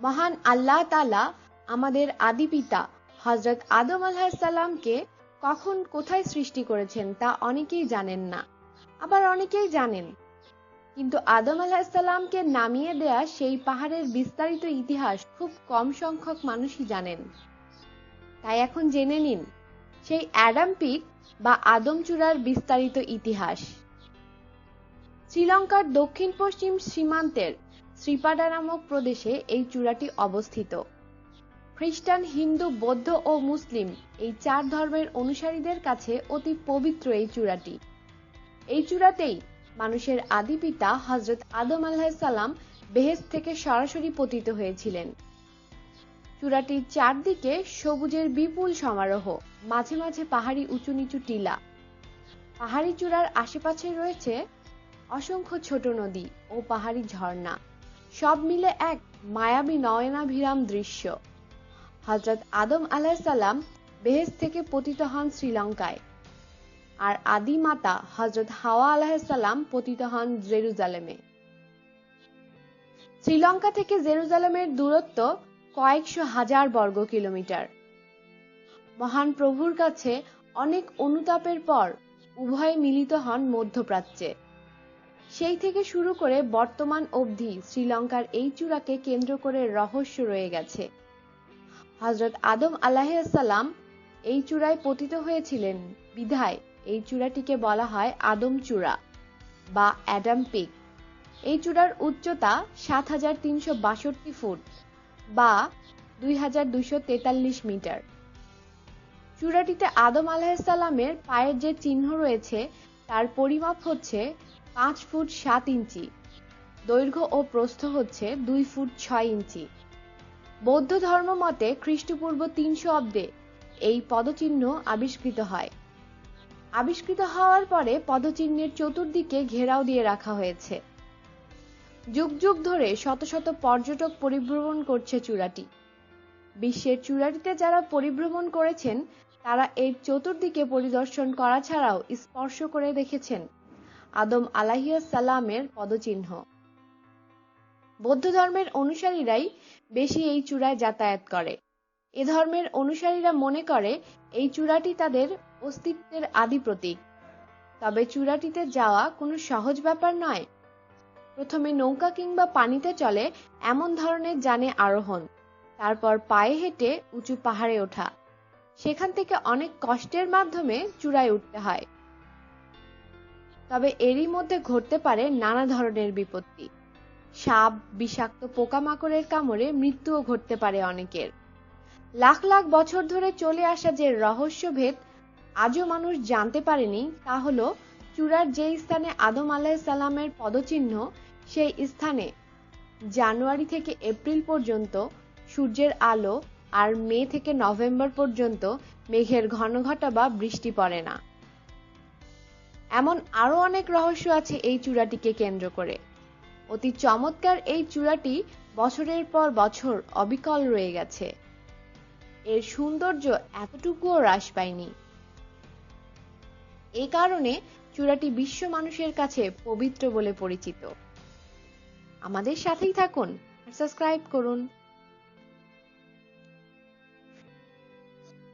মহান আল্লাহ তালা আমাদের আদি পিতা হজরত আদম আলাহিসাল্লামকে কখন কোথায় সৃষ্টি করেছেন তা অনেকেই জানেন না, আবার অনেকেই জানেন। কিন্তু আদম আলাহিসাল্লামকে নামিয়ে দেয়া সেই পাহাড়ের বিস্তারিত ইতিহাস খুব কম সংখ্যক মানুষই জানেন। তাই এখন জেনে নিন, সেই অ্যাডাম পিক বা আদমচূড়ার বিস্তারিত ইতিহাস। শ্রীলঙ্কার দক্ষিণ পশ্চিম সীমান্তের শ্রীপাডা নামক প্রদেশে এই চূড়াটি অবস্থিত। খ্রিস্টান, হিন্দু, বৌদ্ধ ও মুসলিম এই চার ধর্মের অনুসারীদের কাছে অতি পবিত্র এই চূড়াটি। এই চূড়াতেই মানুষের আদি পিতা হজরত আদম আলাহিসাল্লাম বেহেস থেকে সরাসরি পতিত হয়েছিলেন। চূড়াটির চারদিকে সবুজের বিপুল সমারোহ, মাঝে মাঝে পাহাড়ি উঁচু নিচু টিলা। পাহাড়ি চূড়ার আশেপাশে রয়েছে অসংখ্য ছোট নদী ও পাহাড়ি ঝর্ণা। সব মিলে এক মায়াবী নয়নাভিরাম দৃশ্য। হজরত আদম আলাহিসাল্লাম বেহেস থেকে পতিত হন শ্রীলঙ্কায়। আর আদি মাতা হজরত হাওয়া আলাহিসাল্লাম পতিত হন জেরুজালেমে। শ্রীলঙ্কা থেকে জেরুজালেমের দূরত্ব কয়েকশো হাজার বর্গ কিলোমিটার। মহান প্রভুর কাছে অনেক অনুতাপের পর উভয়ে মিলিত হন মধ্যপ্রাচ্যে। সেই থেকে শুরু করে বর্তমান অবধি শ্রীলঙ্কার এই চূড়াকে কেন্দ্র করে রহস্য রয়ে গেছে। হজরত আদম আলাহিসাল্লাম এই চূড়ায় পতিত হয়েছিলেন। বিধায় এই চূড়াটিকে বলা হয় আদম চূড়া বা অ্যাডাম পিক। এই চূড়ার উচ্চতা সাত হাজার তিনশো বাষট্টি ফুট বা দুই হাজার দুইশো তেতাল্লিশ মিটার। চূড়াটিতে আদম আলাহিসাল্লামের পায়ের যে চিহ্ন রয়েছে, তার পরিমাপ হচ্ছে পাঁচ ফুট সাত ইঞ্চি। দৈর্ঘ্য ও প্রস্থ হচ্ছে দুই ফুট ছয় ইঞ্চি। বৌদ্ধ ধর্ম মতে খ্রিস্টপূর্ব তিনশো অব্দে এই পদচিহ্ন আবিষ্কৃত হয়। আবিষ্কৃত হওয়ার পরে পদচিহ্নের চতুর্দিকে ঘেরাও দিয়ে রাখা হয়েছে। যুগ যুগ ধরে শত শত পর্যটক পরিভ্রমণ করছে চূড়াটি। বিশ্বের চূড়াটিতে যারা পরিভ্রমণ করেছেন, তারা এর চতুর্দিকে পরিদর্শন করা ছাড়াও স্পর্শ করে দেখেছেন। আদম আলাহিয়াসাল্লামের পদচিহ্ন। বৌদ্ধ ধর্মের অনুসারীরাই বেশি এই চূড়ায় যাতায়াত করে। এ ধর্মের অনুসারীরা মনে করে, এই চূড়াটি তাদের অস্তিত্বের আদি প্রতীক। তবে চূড়াটিতে যাওয়া কোনো সহজ ব্যাপার নয়। প্রথমে নৌকা কিংবা পানিতে চলে এমন ধরনের যানে আরোহণ, তারপর পায়ে হেঁটে উঁচু পাহাড়ে ওঠা। সেখান থেকে অনেক কষ্টের মাধ্যমে চূড়ায় উঠতে হয়। তবে এরই মধ্যে ঘটতে পারে নানা ধরনের বিপত্তি। সাপ, বিষাক্ত পোকামাকড়ের কামড়ে মৃত্যুও ঘটতে পারে অনেকের। লাখ লাখ বছর ধরে চলে আসা যে রহস্যভেদ আজও মানুষ জানতে পারেনি, তা হলো চূড়ার যে স্থানে আদম আলাহিসাল্লামের পদচিহ্ন, সেই স্থানে জানুয়ারি থেকে এপ্রিল পর্যন্ত সূর্যের আলো আর মে থেকে নভেম্বর পর্যন্ত মেঘের ঘন ঘটা বা বৃষ্টি পড়ে না। এমন আরও অনেক রহস্য আছে এই চূড়াটিকে কেন্দ্র করে। অতি চমৎকার এই চূড়াটি বছরের পর বছর অবিকল রয়ে গেছে। এর সৌন্দর্য এতটুকুও হ্রাস পায়নি। এ কারণে চূড়াটি বিশ্ব মানুষের কাছে পবিত্র বলে পরিচিত। আমাদের সাথেই থাকুন সাবস্ক্রাইব করুন।